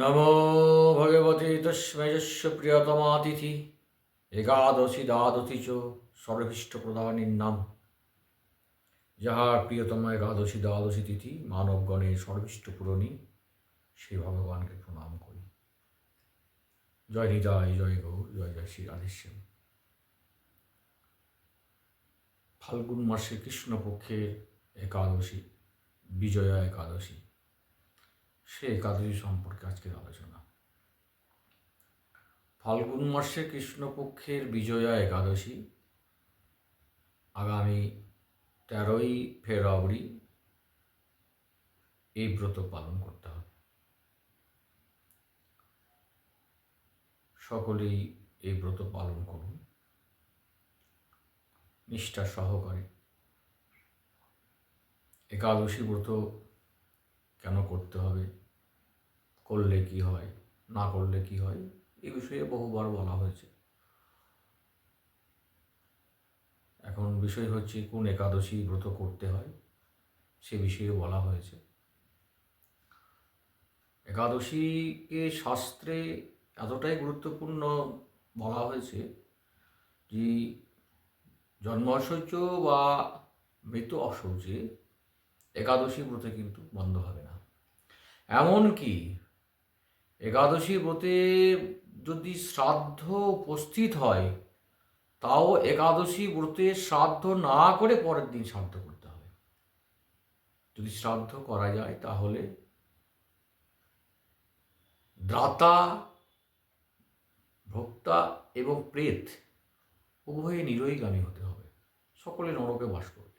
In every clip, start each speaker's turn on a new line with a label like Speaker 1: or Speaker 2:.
Speaker 1: নমো ভগবতে তস্মৈজস্য প্রিয়তমাতিথি একাদশী দ্বাদশী চ সর্বভীষ্ট প্রদানীর নাম যাহার প্রিয়তম একাদশী দ্বাদশী তিথি মানবগণের সর্বিষ্ট পূরণী সেই ভগবানকে প্রণাম করি জয় হৃদয় জয় গৌ জয় জয় শ্রী রাধেশ্যাম ফাল্গুন মাসে কৃষ্ণপক্ষের একাদশী বিজয়া একাদশী সে একাদশী সম্পর্কে আজকের আলোচনা ফাল্গুন মাসে কৃষ্ণপক্ষের বিজয়া একাদশী আগামী তেরোই ফেব্রুয়ারি এই ব্রত পালন করতে হবে সকলেই এই ব্রত পালন করুন নিষ্ঠা সহকারে একাদশী ব্রত কেন করতে হবে করলে কি হয় না করলে কি হয় এ বিষয়ে বহুবার বলা হয়েছে এখন বিষয় হচ্ছে কোন একাদশী ব্রত করতে হয় সে বিষয়ে বলা হয়েছে একাদশীকে শাস্ত্রে এতটাই গুরুত্বপূর্ণ বলা হয়েছে যে জন্ম বা মৃত অসহ্যে একাদশী ব্রতে কিন্তু বন্ধ হবে না এমনকি একাদশী ব্রতে যদি শ্রাদ্ধ উপস্থিত হয় তাও একাদশী ব্রতে শ্রাদ্ধ না করে পরের দিন শ্রাদ্ধ করতে হবে যদি শ্রাদ্ধ করা যায় তাহলে দ্রাতা ভোক্তা এবং প্রেত উভয়ে নিরয়গামী হতে হবে সকলে নরকে বাস করবে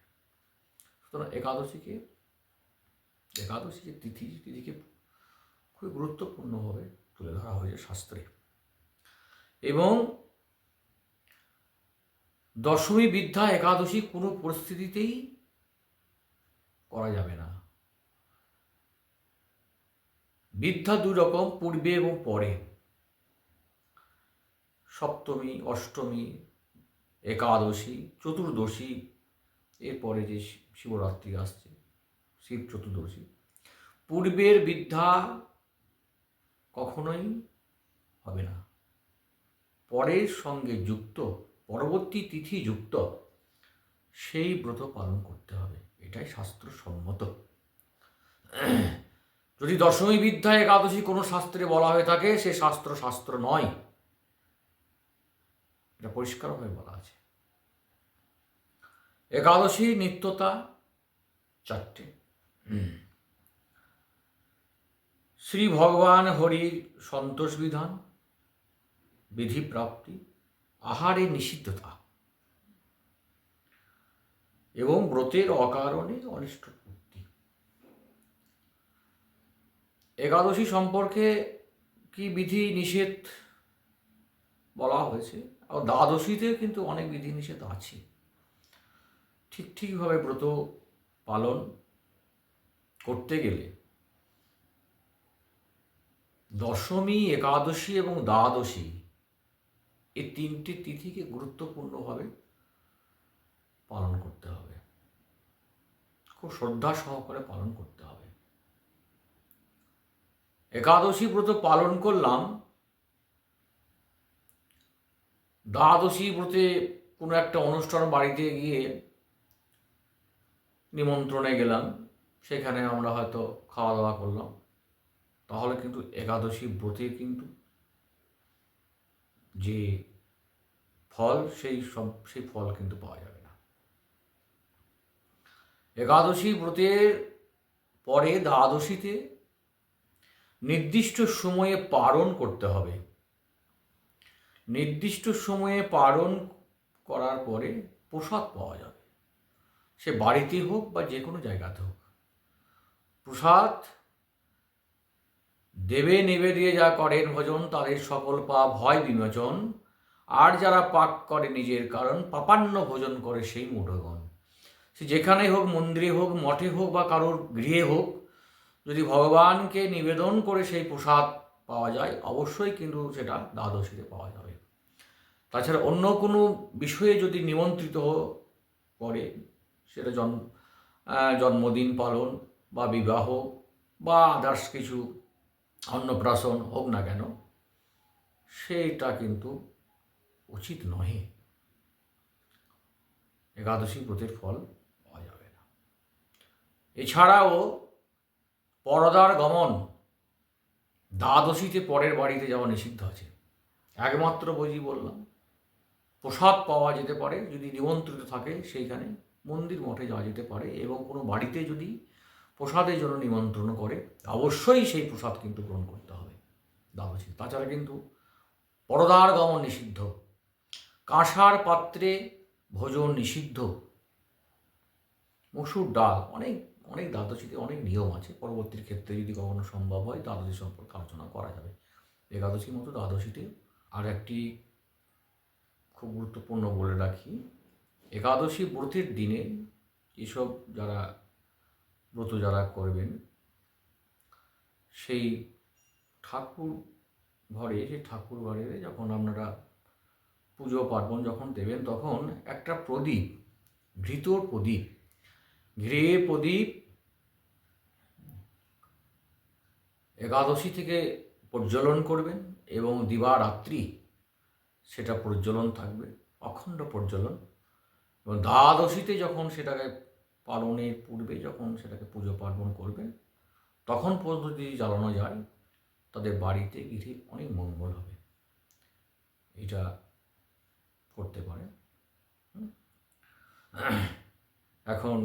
Speaker 1: কারণ একাদশীকে একাদশী যে তিথি তিথিকে খুবই গুরুত্বপূর্ণভাবে তুলে ধরা হয়েছে শাস্ত্রে এবং দশমী বিদ্যা একাদশী কোনো পরিস্থিতিতেই করা যাবে না বিদ্যা দুই রকম পূর্বে এবং পরে সপ্তমী অষ্টমী একাদশী চতুর্দশী এরপরে যে শিবরাত্রি আসছে শিব চতুর্দশী পূর্বের বিদ্যা কখনোই হবে না পরের সঙ্গে যুক্ত পরবর্তী তিথি যুক্ত সেই ব্রত পালন করতে হবে এটাই শাস্ত্রসম্মত যদি দশমী বিদ্যা একাদশী কোনো শাস্ত্রে বলা হয়ে থাকে সে শাস্ত্র শাস্ত্র নয় এটা পরিষ্কারভাবে বলা আছে একাদশী নিত্যতা চারটে শ্রী ভগবান হরির সন্তোষ বিধান বিধি প্রাপ্তি আহারে নিষিদ্ধতা এবং ব্রতের অকারণে অনিষ্ট মুক্তি একাদশী সম্পর্কে কি বিধি নিষেধ বলা হয়েছে আর দ্বাদশীতে কিন্তু অনেক বিধি নিষেধ আছে ঠিক ঠিকভাবে ব্রত পালন করতে গেলে দশমী একাদশী এবং দ্বাদশী এই তিনটি তিথিকে গুরুত্বপূর্ণভাবে পালন করতে হবে খুব শ্রদ্ধা সহকারে পালন করতে হবে একাদশী ব্রত পালন করলাম দ্বাদশী ব্রতে কোনো একটা অনুষ্ঠান বাড়িতে গিয়ে নিমন্ত্রণে গেলাম সেখানে আমরা হয়তো খাওয়া দাওয়া করলাম তাহলে কিন্তু একাদশী ব্রতে কিন্তু যে ফল সেই সব সেই ফল কিন্তু পাওয়া যাবে না একাদশী ব্রতের পরে দ্বাদশীতে নির্দিষ্ট সময়ে পালন করতে হবে নির্দিষ্ট সময়ে পালন করার পরে প্রসাদ পাওয়া যাবে সে বাড়িতে হোক বা যে কোনো জায়গাতে হোক প্রসাদ দেবে নেবে দিয়ে যা করেন ভজন তাদের সকল পাপ হয় বিমোচন আর যারা পাক করে নিজের কারণ পাপান্ন ভোজন করে সেই মোটগণ সে যেখানে হোক মন্দিরে হোক মঠে হোক বা কারোর গৃহে হোক যদি ভগবানকে নিবেদন করে সেই প্রসাদ পাওয়া যায় অবশ্যই কিন্তু সেটা দ্বাদশীতে পাওয়া যাবে তাছাড়া অন্য কোনো বিষয়ে যদি নিমন্ত্রিত করে সেটা জন জন্মদিন পালন বা বিবাহ বা আদার্স কিছু অন্নপ্রাশন হোক না কেন সেটা কিন্তু উচিত নহে একাদশী ব্রতের ফল পাওয়া যাবে না এছাড়াও পরদার গমন দ্বাদশীতে পরের বাড়িতে যাওয়া নিষিদ্ধ আছে একমাত্র বুঝি বললাম প্রসাদ পাওয়া যেতে পারে যদি নিমন্ত্রিত থাকে সেইখানে মন্দির মঠে যাওয়া যেতে পারে এবং কোনো বাড়িতে যদি প্রসাদের জন্য নিমন্ত্রণ করে অবশ্যই সেই প্রসাদ কিন্তু গ্রহণ করতে হবে দেওয়া তাছাড়া কিন্তু পরদার গমন নিষিদ্ধ কাঁসার পাত্রে ভোজন নিষিদ্ধ মসুর ডাল অনেক অনেক দ্বাদশীতে অনেক নিয়ম আছে পরবর্তীর ক্ষেত্রে যদি কখনো সম্ভব হয় দাদশী সম্পর্কে আলোচনা করা যাবে একাদশীর মতো দ্বাদশীতে আর একটি খুব গুরুত্বপূর্ণ বলে রাখি একাদশী ব্রতের দিনে এসব যারা ব্রত যারা করবেন সেই ঠাকুর ঘরে সেই ঠাকুর ঘরে যখন আপনারা পুজো পার্বণ যখন দেবেন তখন একটা প্রদীপ ঘৃত প্রদীপ ঘিরে প্রদীপ একাদশী থেকে প্রজ্বলন করবেন এবং দিবারাত্রি সেটা প্রজ্বলন থাকবে অখণ্ড প্রজ্বলন এবং দ্বাদশীতে যখন সেটাকে পালনের পূর্বে যখন সেটাকে পুজো পার্বণ করবেন তখন পদ্ধতি জ্বালানো যায় তাদের বাড়িতে গৃহে অনেক মঙ্গল হবে এটা করতে পারে এখন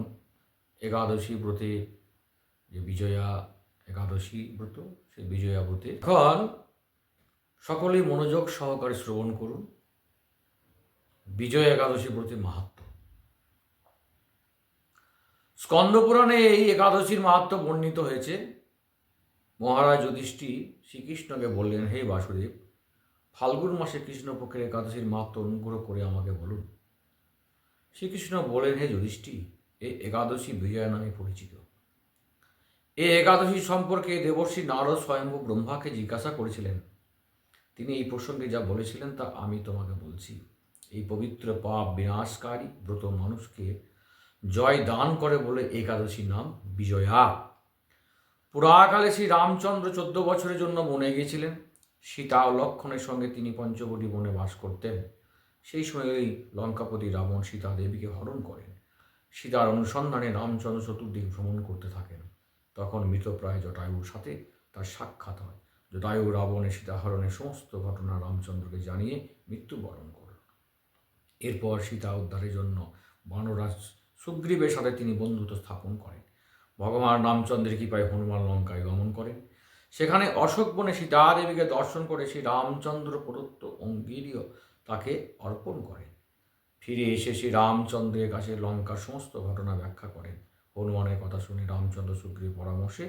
Speaker 1: একাদশী ব্রতে যে বিজয়া একাদশী ব্রত সেই বিজয়া ব্রতে এখন সকলেই মনোযোগ সহকারে শ্রবণ করুন বিজয় একাদশী ব্রতে মাহাত্ম স্কন্দপুরাণে এই একাদশীর মাহাত্ম বর্ণিত হয়েছে মহারাজ যুধিষ্ঠি শ্রীকৃষ্ণকে বললেন হে বাসুদেব ফাল্গুন মাসে কৃষ্ণপক্ষের একাদশীর মাহাত্ম অনুগ্রহ করে আমাকে বলুন শ্রীকৃষ্ণ বলেন হে যুধিষ্ঠি এই একাদশী বিজয়া নামে পরিচিত এই একাদশী সম্পর্কে দেবর্ষী নারদ স্বয়ম্ভু ব্রহ্মাকে জিজ্ঞাসা করেছিলেন তিনি এই প্রসঙ্গে যা বলেছিলেন তা আমি তোমাকে বলছি এই পবিত্র পাপ বিনাশকারী ব্রত মানুষকে জয় দান করে বলে একাদশীর নাম বিজয়া পুরাকালে শ্রী রামচন্দ্র চোদ্দ বছরের জন্য বনে গিয়েছিলেন সীতা ও লক্ষণের সঙ্গে তিনি পঞ্চবটি বনে বাস করতেন সেই সময়ই লঙ্কাপতি রাবণ সীতা দেবীকে হরণ করেন সীতার অনুসন্ধানে রামচন্দ্র চতুর্দিক ভ্রমণ করতে থাকেন তখন মৃতপ্রায় জটায়ুর সাথে তার সাক্ষাৎ হয় জটায়ু সীতা সীতাহরণের সমস্ত ঘটনা রামচন্দ্রকে জানিয়ে মৃত্যুবরণ করল এরপর সীতা উদ্ধারের জন্য বানরাজ সুগ্রীবের সাথে তিনি বন্ধুত্ব স্থাপন করেন ভগবান রামচন্দ্রের কৃপায় হনুমান লঙ্কায় গমন করেন সেখানে অশোক বনে সীতা দেবীকে দর্শন করে শ্রী রামচন্দ্র প্রদত্ত অঙ্গিরীয় তাকে অর্পণ করেন ফিরে এসে শ্রী রামচন্দ্রের কাছে লঙ্কার সমস্ত ঘটনা ব্যাখ্যা করেন হনুমানের কথা শুনে রামচন্দ্র সুগ্রীব পরামর্শে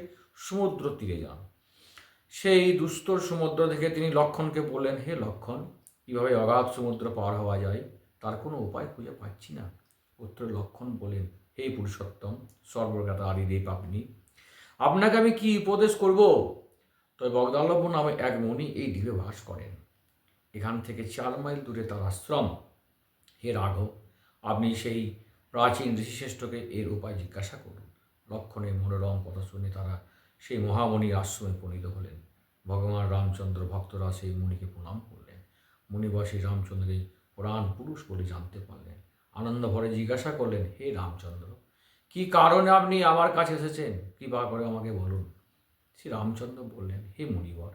Speaker 1: সমুদ্র তীরে যান সেই দুস্তর সমুদ্র থেকে তিনি লক্ষণকে বললেন হে লক্ষণ কীভাবে অগাধ সমুদ্র পার হওয়া যায় তার কোনো উপায় খুঁজে পাচ্ছি না পুত্রের লক্ষণ বলেন হে পুরুষোত্তম সর্বজ্ঞাতা আদি দেব আপনি আপনাকে আমি কি উপদেশ করব তবে বগদাল্লভ নামে এক মনি এই দ্বীপে বাস করেন এখান থেকে চার মাইল দূরে তার আশ্রম হে রাঘব আপনি সেই প্রাচীন ঋষিশ্রেষ্ঠকে এর উপায় জিজ্ঞাসা করুন লক্ষণের মনোরম কথা শুনে তারা সেই মহামণির আশ্রমে প্রণীত হলেন ভগবান রামচন্দ্র ভক্তরা সেই মুনিকে প্রণাম করলেন মণিবাসী রামচন্দ্রের প্রাণ পুরুষ বলে জানতে পারলেন আনন্দ ভরে জিজ্ঞাসা করলেন হে রামচন্দ্র কি কারণে আপনি আমার কাছে এসেছেন কৃপা করে আমাকে বলুন শ্রী রামচন্দ্র বললেন হে মণিবর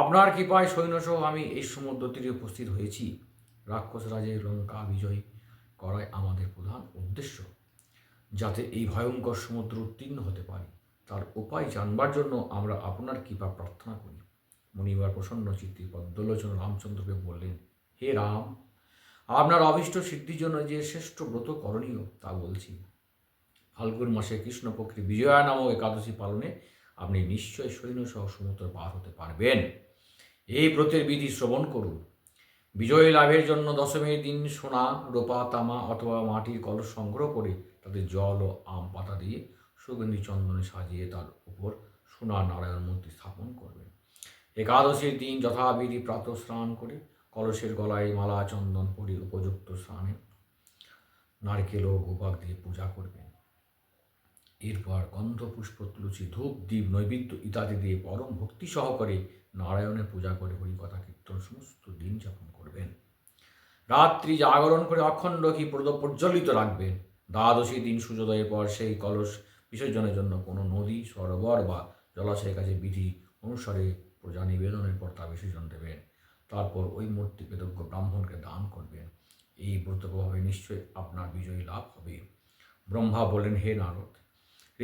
Speaker 1: আপনার কৃপায় সৈন্যসহ আমি এই সমুদ্র তীরে উপস্থিত হয়েছি রাক্ষস রাজের লঙ্কা বিজয় করাই আমাদের প্রধান উদ্দেশ্য যাতে এই ভয়ঙ্কর সমুদ্র উত্তীর্ণ হতে পারি তার উপায় জানবার জন্য আমরা আপনার কৃপা প্রার্থনা করি মনিবার প্রসন্ন চিত্তে পদ্মলোচন রামচন্দ্রকে বললেন হে রাম আপনার অভিষ্ট সিদ্ধির জন্য যে শ্রেষ্ঠ ব্রত করণীয় তা বলছি ফাল্গুন মাসে কৃষ্ণপক্ষে বিজয়া নামক একাদশী পালনে আপনি নিশ্চয় সহ সমুদ্র পার হতে পারবেন এই ব্রতের বিধি শ্রবণ করুন বিজয় লাভের জন্য দশমীর দিন সোনা রোপা তামা অথবা মাটির কলস সংগ্রহ করে তাতে জল ও আম পাতা দিয়ে সুগন্ধি চন্দনে সাজিয়ে তার উপর সোনা নারায়ণ মূর্তি স্থাপন করবেন একাদশীর দিন যথাবিধি প্রাতঃ স্নান করে কলসের গলায় মালা চন্দন পরি উপযুক্ত স্থানে নারকেল ও গোপাক দিয়ে পূজা করবেন এরপর গন্ধ পুষ্প তুলসী ধূপ দ্বীপ নৈবিত্য ইত্যাদি দিয়ে পরম ভক্তি সহকারে নারায়ণের পূজা করে হরিকথা কীর্তন সমস্ত দিন যাপন করবেন রাত্রি জাগরণ করে অখণ্ড কি প্রজ্বলিত রাখবেন দ্বাদশী দিন সূর্যোদয়ের পর সেই কলস বিসর্জনের জন্য কোনো নদী সরোবর বা জলাশয়ের কাছে বিধি অনুসারে প্রজা নিবেদনের পর তা বিসর্জন দেবেন তারপর ওই মূর্তি কৃতজ্ঞ ব্রাহ্মণকে দান করবেন এই ব্রতভাবে নিশ্চয়ই আপনার বিজয়ী লাভ হবে ব্রহ্মা বলেন হে নারদ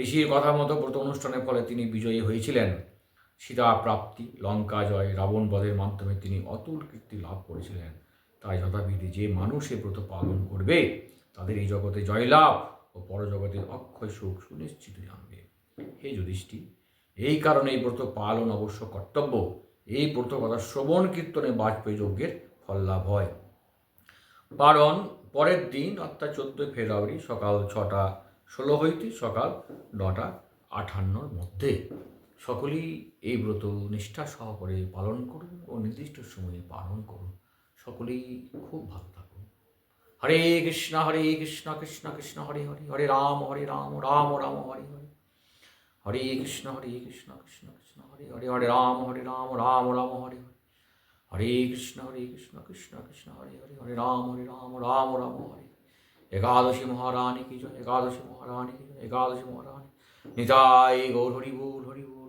Speaker 1: ঋষির কথা মতো ব্রত অনুষ্ঠানের ফলে তিনি বিজয়ী হয়েছিলেন সীতা প্রাপ্তি লঙ্কা জয় রাবণ বধের মাধ্যমে তিনি অতুল কীর্তি লাভ করেছিলেন তাই যথাবিধি যে মানুষ এ ব্রত পালন করবে তাদের এই জগতে জয়লাভ ও পরজগতে অক্ষয় সুখ সুনিশ্চিত জানবে হে যুধিষ্ঠি এই কারণে এই ব্রত পালন অবশ্য কর্তব্য এই ব্রত কথা শ্রবণ কীর্তনে বাজপেয়ী যজ্ঞের ফল লাভ হয় পারণ পরের দিন অর্থাৎ চোদ্দোই ফেব্রুয়ারি সকাল ছটা ষোলো হইতে সকাল নটা আঠান্নর মধ্যে সকলেই এই ব্রত নিষ্ঠা সহকারে পালন করুন ও নির্দিষ্ট সময়ে পালন করুন সকলেই খুব ভালো থাকুন হরে কৃষ্ণ হরে কৃষ্ণ কৃষ্ণ কৃষ্ণ হরে হরে হরে রাম হরে রাম রাম রাম হরে হরে হরে কৃষ্ণ হরে কৃষ্ণ কৃষ্ণ কৃষ্ণ হরে হরে হরে রাম হরে রাম রাম রাম হরে হরে হরে কৃষ্ণ হরে কৃষ্ণ কৃষ্ণ কৃষ্ণ হরে হরে হরে রাম হরে রাম রাম রাম হরে একাদশী মহারানী কি জয় একাদশী মহারানী কি জয় একাদশী মহারানী নিতাই গৌর হরি বৌর হরি বৌর